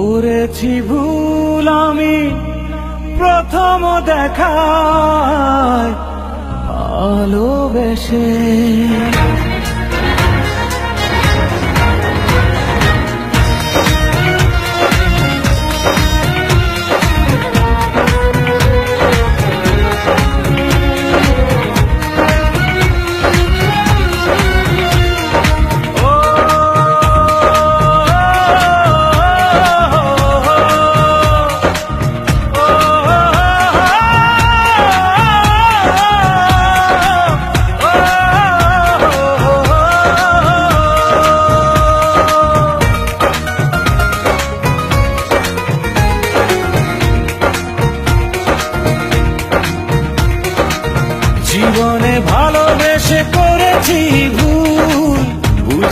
করেছি ভুল আমি। প্রথম দেখা আলো ভালোবেসে।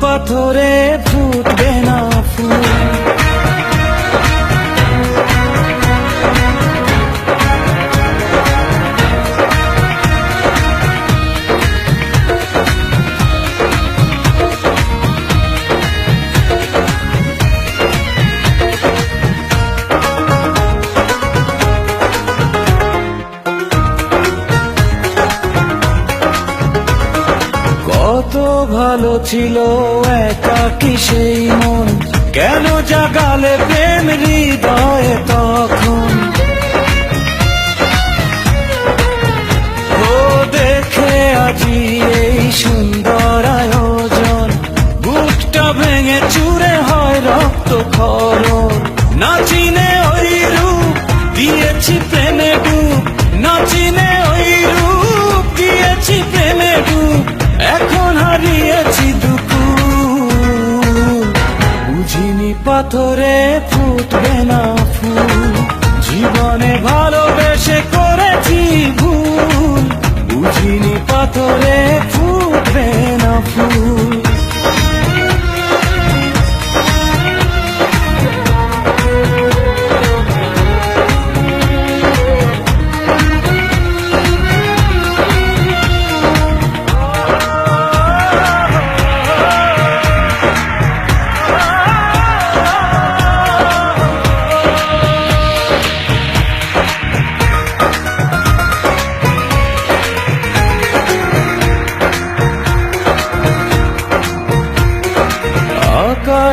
পাথরে ফুটবে। ভালো ছিল একাকি সেই মন? কেন জাগালে প্রেম হৃদয়ে তখন? দেখে আজি এই সুন্দর আয়োজন। বুকটা ভেঙে চুরে হয় রক্ত খরণ নাচিনে ওই রূপ, দিয়েছি প্রেমে ডুব। নাচিনে এখন হারিয়েছি দুপু বুঝিনি পাথরে ফুটবে না।